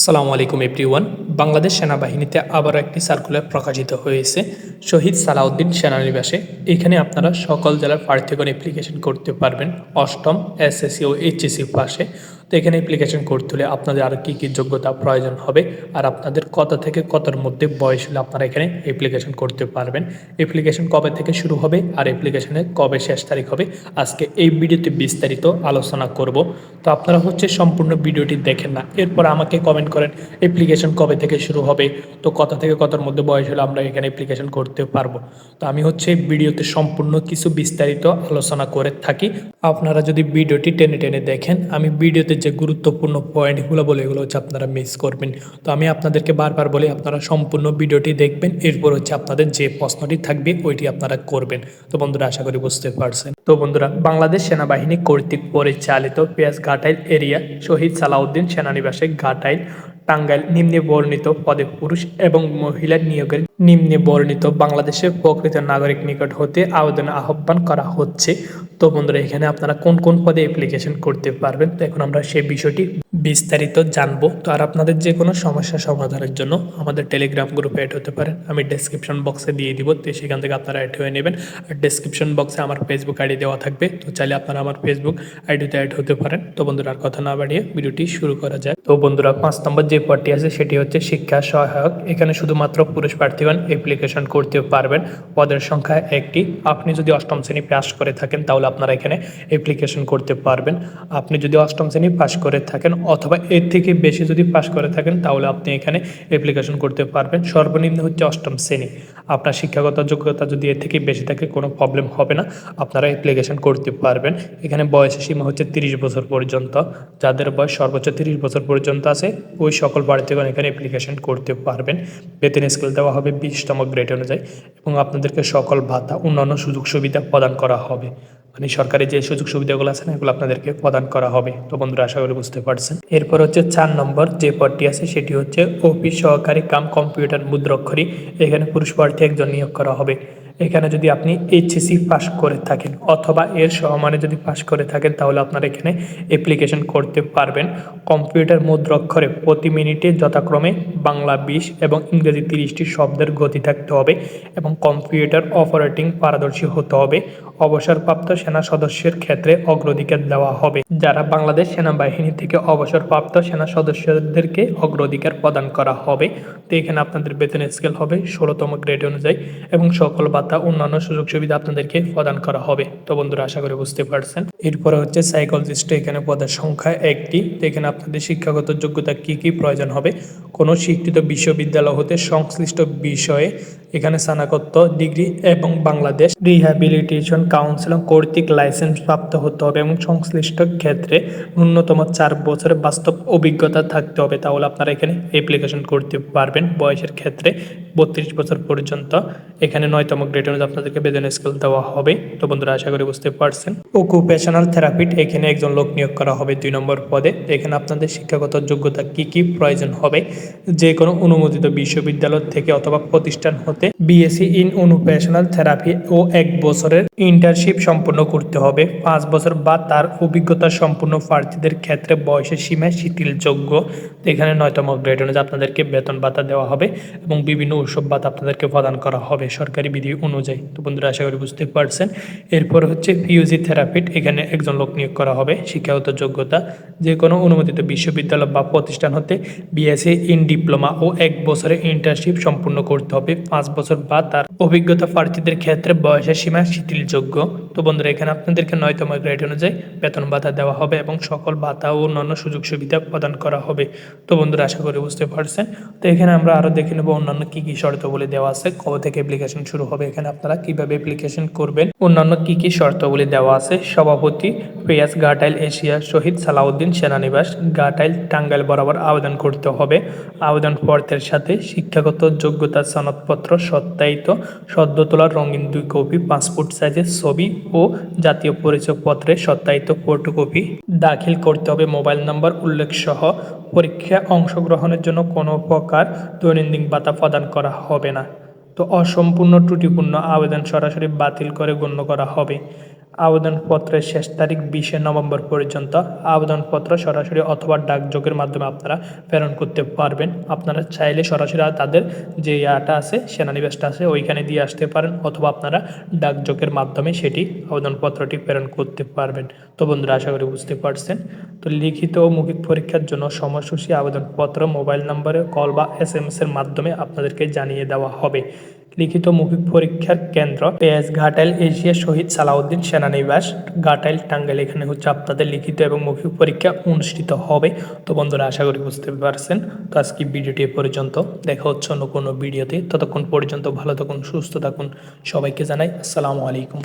আসসালামু আলাইকুম এভরিওয়ান বাংলাদেশ সেনাবাহিনীতে আবার একটি সার্কুলার প্রকাশিত হয়েছে, শহীদ সালাউদ্দিন সেনানিবাসে। এখানে আপনারা সকল জেলার প্রার্থীগণ অ্যাপ্লিকেশন করতে পারবেন। অষ্টম এসএসসি ও এইচএসসি পাশে। তো এখানে অ্যাপ্লিকেশন করতে হলে আপনাদের আর কী কী যোগ্যতা প্রয়োজন হবে আর আপনাদের কত থেকে কতর মধ্যে বয়স হলে আপনারা এখানে অ্যাপ্লিকেশন করতে পারবেন। অ্যাপ্লিকেশন কবে থেকে শুরু হবে আর অ্যাপ্লিকেশনে কবে শেষ তারিখ হবে আজকে এই ভিডিওতে বিস্তারিত আলোচনা করব। তো আপনারা হচ্ছে সম্পূর্ণ ভিডিওটি দেখেন না, এরপর আমাকে কমেন্ট করেন অ্যাপ্লিকেশন কবে থেকে শুরু হবে, তো কত থেকে কতর মধ্যে বয়স হলে আমরা এখানে অ্যাপ্লিকেশন করতে পারব। তো আমি হচ্ছে ভিডিওতে সম্পূর্ণ কিছু বিস্তারিত আলোচনা করে থাকি। আপনারা যদি ভিডিওটি টেনে টেনে দেখেন, আমি ভিডিওতে যে গুরুত্বপূর্ণ পয়েন্টগুলো বলে এগুলো হচ্ছে আপনারা মিস করবেন। তো আমি আপনাদেরকে বারবার বলি, আপনারা সম্পূর্ণ ভিডিওটি দেখবেন, এরপর হচ্ছে আপনাদের যে প্রশ্নটি থাকবে ওইটি আপনারা করবেন। তো বন্ধুরা, আশা করি বুঝতে পারছেন। তো বন্ধুরা, বাংলাদেশ সেনাবাহিনী কর্তৃক পরিচালিত পেঁয়াজ ঘাটাইল এরিয়া শহীদ সালাউদ্দিন সেনানিবাসে ঘাটাইল, টাঙ্গাইল নিম্নে বর্ণিত পদে পুরুষ এবং মহিলার নিয়োগের নিম্নে বর্ণিত বাংলাদেশের প্রকৃত নাগরিক নিকট হতে আবেদন আহ্বান করা হচ্ছে। তো বন্ধুরা, এখানে আপনারা কোন কোন পদে অ্যাপ্লিকেশন করতে পারবেন? তো এখন আমরা সেই বিষয়টি বিস্তারিত জানব। তো আর আপনাদের যে কোনো সমস্যা সমাধানের জন্য আমাদের টেলিগ্রাম গ্রুপে অ্যাড হতে পারেন। আমি ডেসক্রিপশন বক্সে দিয়ে দিব। তো সেখান থেকে আপনারা অ্যাড হয়ে নেবেন। আর ডেসক্রিপশন বক্সে আমার ফেসবুক আইডি দেওয়া থাকবে। তো চাইলে আপনারা আমার ফেসবুক আইডিতে অ্যাড হতে পারেন। তো বন্ধুরা, আর কথা না বাড়িয়ে ভিডিওটি শুরু করা যায় তো বন্ধুরা, পাঁচ নম্বর যে পদটি আছে, সেটি হচ্ছে শিক্ষা সহায়ক। এখানে শুধুমাত্র পুরুষ প্রার্থীগণ অ্যাপ্লিকেশন করতে পারবেন। পদের সংখ্যা একটি। আপনি যদি অষ্টম শ্রেণি পাস করে থাকেন, তাহলে আপনারা এখানে অ্যাপ্লিকেশন করতে পারবেন। আপনি যদি অষ্টম শ্রেণি পাস করে থাকেন অথবা এর থেকে বেশি যদি পাস করে থাকেন, তাহলে আপনি এখানে অ্যাপ্লিকেশন করতে পারবেন। সর্বনিম্ন হচ্ছে অষ্টম শ্রেণি। আপনার শিক্ষাগত যোগ্যতা যদি এর থেকে বেশি থাকে, কোনো প্রবলেম হবে না। আপনারা অ্যাপ্লিকেশন করতে পারবেন। এখানে বয়সের সীমা হচ্ছে তিরিশ বছর পর্যন্ত। যাদের বয়স সর্বোচ্চ তিরিশ বছর পর্যন্ত আছে, ওই সকল প্রার্থীগণ এখানে অ্যাপ্লিকেশন করতে পারবেন। বেতন স্কেল দেওয়া হবে বিশতম গ্রেড অনুযায়ী এবং আপনাদেরকে সকল ভাতা, অন্যান্য সুযোগ সুবিধা প্রদান করা হবে। মানে সরকারি যে সুযোগ সুবিধাগুলো আছে না, এগুলো আপনাদেরকে প্রদান করা হবে। তো বন্ধুরা, আশা করি বুঝতে পারছেন। এরপর হচ্ছে চার নম্বর যে পদটি আছে, সেটি হচ্ছে অফিস সহকারী কাম কম্পিউটার মুদ্রাক্ষরী। এখানে পুরুষ প্রার্থী একজন নিয়োগ করা হবে। এখানে যদি আপনি এইচএসি পাস করে থাকেন, অথবা এর সহমানে যদি পাস করে থাকেন, তাহলে আপনারা এখানে অ্যাপ্লিকেশন করতে পারবেন। কম্পিউটার মুদ্রাক্ষরে প্রতি মিনিটে যথাক্রমে বাংলা বিশ এবং ইংরেজি তিরিশটি শব্দের গতি থাকতে হবে এবং কম্পিউটার অপারেটিং পারদর্শী হতে হবে। অবসরপ্রাপ্ত সেনা সদস্যের ক্ষেত্রে অগ্রাধিকার দেওয়া হবে। যারা বাংলাদেশ সেনাবাহিনী থেকে অবসরপ্রাপ্ত সেনা সদস্যদেরকে অগ্রাধিকার প্রদান করা হবে, তো এখানে আপনাদের বেতন স্কেল হবে ষোলোতম গ্রেড অনুযায়ী এবং সকল ভাতা, অন্যান্য সুযোগ সুবিধা আপনাদেরকে প্রদান করা হবে। তো বন্ধুরা, আশা করি বুঝতে পারছেন। এরপরে হচ্ছে সাইকোলজিস্ট এখানে পদের সংখ্যা একটি। এখানে আপনাদের শিক্ষাগত যোগ্যতা কি কি প্রয়োজন হবে? কোনো শিক্ষিত বিশ্ববিদ্যালয় হতে সংশ্লিষ্ট বিষয়ে এখানে স্নাতকত্ব ডিগ্রি এবং বাংলাদেশ রিহ্যাবিলিটেশন কাউন্সিল কর্তৃক লাইসেন্স প্রাপ্ত হতে হবে এবং সংশ্লিষ্ট ক্ষেত্রে ন্যূনতম চার বছরের বাস্তব অভিজ্ঞতা থাকতে হবে। তাহলে আপনারা এখানে অ্যাপ্লিকেশন করতে পারবেন বয়সের ক্ষেত্রে। বত্রিশ বছর পর্যন্ত। এখানে নয়তম গ্রেড অনুযায়ী আপনাদেরকে বেতন স্কেল দেওয়া হবে। তো বন্ধুরা, আশা করি বুঝতে পারছেন। অকুপেশনাল থেরাপিট এখানে একজন লোক নিয়োগ করা হবে দুই নম্বর পদে। এখানে আপনাদের শিক্ষাগত যোগ্যতা কি কি প্রয়োজন হবে? যে কোনো অনুমোদিত বিশ্ববিদ্যালয় থেকে অথবা প্রতিষ্ঠান হতে বিএসসি ইন অনুপেশনাল থেরাপি ও এক বছরের ইন্টার্নশিপ সম্পন্ন করতে হবে। পাঁচ বছর বা তার অভিজ্ঞতা সম্পূর্ণ প্রার্থীদের ক্ষেত্রে বয়সের সীমায় শিথিলযোগ্য। এখানে নয়তম গ্রেড অনুযায়ী আপনাদেরকে বেতন ভাতা দেওয়া হবে এবং বিভিন্ন উৎসব বাদ আপনাদেরকে প্রদান করা হবে সরকারি বিধি অনুযায়ী। তো বন্ধুরা, আশা করি বুঝতে পারছেন। এরপর হচ্ছে পিউজি থেরাপিট এখানে একজন লোক নিয়োগ করা হবে, শিক্ষাগত যোগ্যতা। যে কোনো অনুমোদিত বিশ্ববিদ্যালয় বা প্রতিষ্ঠান হতে বিএসসি ইন ডিপ্লোমা ও এক বছরের ইন্টার্নশিপ সম্পূর্ণ করতে হবে। পাঁচ বছর বা তার অভিজ্ঞতা প্রার্থীদের ক্ষেত্রে বয়সের সীমা শিথিলযোগ্য। তো বন্ধুরা, এখানে আপনাদেরকে নয়তম গ্রেড অনুযায়ী বেতন ভাতা দেওয়া হবে এবং সকল ভাতা ও অন্যান্য সুযোগ সুবিধা প্রদান করা হবে। তো বন্ধুরা, আশা করি বুঝতে পারছেন। তো এখানে আমরা আরও দেখে নেব অন্যান্য কী কী শর্তাবলী দেওয়া আছে। কবে থেকে অ্যাপ্লিকেশন শুরু হবে, এখানে আপনারা কীভাবে অ্যাপ্লিকেশন করবেন, অন্যান্য কী কী শর্তাবলী দেওয়া আছে। সভাপতি পেয়াজ, গাটাইল এশিয়া, শহীদ সালাউদ্দিন সেনানিবাস, গাটাইল টাঙ্গাইল বরাবর আবেদন করতে হবে। আবেদন পত্রের সাথে শিক্ষাগত যোগ্যতা সনদপত্র, সত্যায়িত সদ্য তোলার রঙিন দুই কপি, পাসপোর্ট সাইজের ছবি ও জাতীয় পরিচয়পত্রে সত্যায়িত ফটোকপি দাখিল করতে হবে। মোবাইল নম্বর উল্লেখ সহ পরীক্ষায় অংশগ্রহণের জন্য কোনো প্রকার দৈনন্দিন ভাতা প্রদান করা হবে না। তো অসম্পূর্ণ ত্রুটিপূর্ণ আবেদন সরাসরি বাতিল করে গণ্য করা হবে। আবেদনপত্রের শেষ তারিখ বিশে নভেম্বর পর্যন্ত আবেদনপত্র সরাসরি অথবা ডাকযোগের মাধ্যমে আপনারা প্রেরণ করতে পারবেন। আপনারা চাইলে সরাসরি তাদের যে ইয়াটা আছে, সেনানিবাসটা আছে, ওইখানে দিয়ে আসতে পারেন অথবা আপনারা ডাকযোগের মাধ্যমে সেটি আবেদনপত্রটি প্রেরণ করতে পারবেন। তো বন্ধুরা, আশা করি বুঝতে পারছেন। তো লিখিত ও মৌখিক পরীক্ষার জন্য সময়সূচি আবেদনপত্র মোবাইল নম্বরে কল বা এস এর মাধ্যমে আপনাদেরকে জানিয়ে দেওয়া হবে। লিখিত মৌখিক পরীক্ষার কেন্দ্র পেঁয়াজ ঘাটাইল এশিয়া শহীদ সালাউদ্দিন সেনানিবাস ঘাটাইল টাঙ্গাইল। এখানে হচ্ছে আপনাদের লিখিত এবং মৌখিক পরীক্ষা অনুষ্ঠিত হবে। তো বন্ধুরা, আশা করি বুঝতে পারছেন। তো আজকে ভিডিওটি পর্যন্ত। দেখা হচ্ছে অন্য কোনো ভিডিওতে। ততক্ষণ পর্যন্ত ভালো থাকুন, সুস্থ থাকুন। সবাইকে জানাই আসসালামু আলাইকুম।